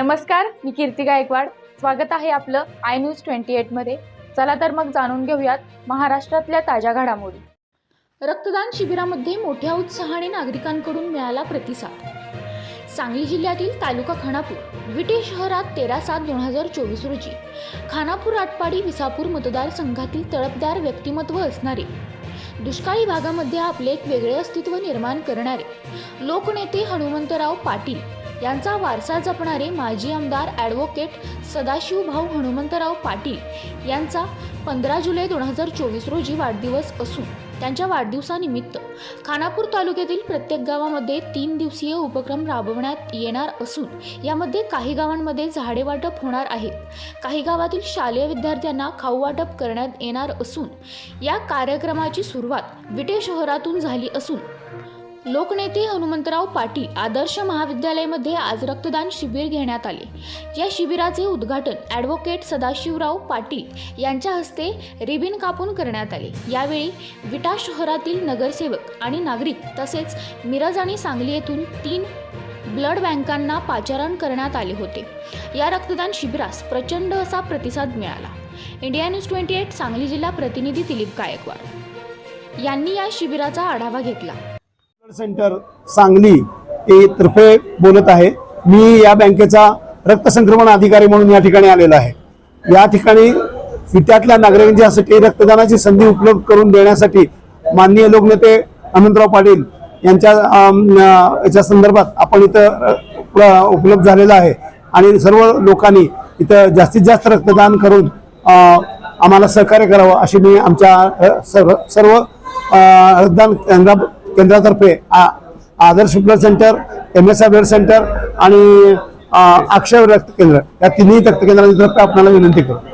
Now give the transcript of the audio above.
नमस्कार मी कीर्ती गायकवाड. स्वागत आहे आपलं आय न्यूज ट्वेंटी एटमध्ये चला तर मग जाणून घेऊयात महाराष्ट्रातल्या ताज्या घडामोडी. रक्तदान शिबिरामध्ये मोठ्या उत्साहाने नागरिकांकडून मिळाला प्रतिसाद. सांगली जिल्ह्यातील तालुका खानापूर विटे शहरात तेरा सात दोन हजार चोवीस रोजी खानापूर आटपाडी विसापूर मतदारसंघातील तळपदार व्यक्तिमत्व असणारे दुष्काळी भागामध्ये आपले एक वेगळे अस्तित्व निर्माण करणारे लोकनेते हनुमंतराव पाटील यांचा वारसा जपणारे माजी आमदार ॲडव्होकेट सदाशिवभाऊ हनुमंतराव पाटील यांचा पंधरा जुलै दोन हजार चोवीस रोजी वाढदिवस असून त्यांच्या वाढदिवसानिमित्त खानापूर तालुक्यातील प्रत्येक गावामध्ये तीन दिवसीय उपक्रम राबवण्यात येणार असून यामध्ये काही गावांमध्ये झाडे वाटप होणार आहेत. काही गावातील शालेय विद्यार्थ्यांना खाऊ वाटप करण्यात येणार असून या कार्यक्रमाची सुरुवात विटे शहरातून झाली असून लोकनेते हनुमंतराव पाटील आदर्श महाविद्यालयामध्ये आज रक्तदान शिबिर घेण्यात आले. या शिबिराचे उद्घाटन ॲडव्होकेट सदाशिवराव पाटील यांच्या हस्ते रिबिन कापून करण्यात आले. यावेळी विटा शहरातील नगरसेवक आणि नागरिक तसेच मिरज आणि सांगली येथून तीन ब्लड बँकांना पाचारण करण्यात आले होते. या रक्तदान शिबिरास प्रचंड असा प्रतिसाद मिळाला. India News twenty eight Sangli जिल्हा प्रतिनिधी दिलीप गायकवाड यांनी या शिबिराचा आढावा घेतला. सेंटर सांगली हे तर्फे बोलत आहे. मी या बँकेचा रक्त संक्रमण अधिकारी म्हणून या ठिकाणी आलेला आहे. या ठिकाणी विट्यातल्या नागरिकांच्यासाठी रक्तदानाची संधी उपलब्ध करून देण्यासाठी माननीय लोकनेते अनंतराव पाटील यांच्या याच्या संदर्भात आपण इथं उपलब्ध झालेला आहे. आणि सर्व लोकांनी इथं जास्तीत जास्त रक्तदान करून आम्हाला सहकार्य करावं अशी मी आमच्या सर्व सर्व रक्तदान केंद्रा केंद्रातर्फे आ- Adarsh blood center M S I blood center आणि अक्षय रक्त केंद्र. या तिन्ही रक्त केंद्रांतर्फे आपल्याला विनंती करतो.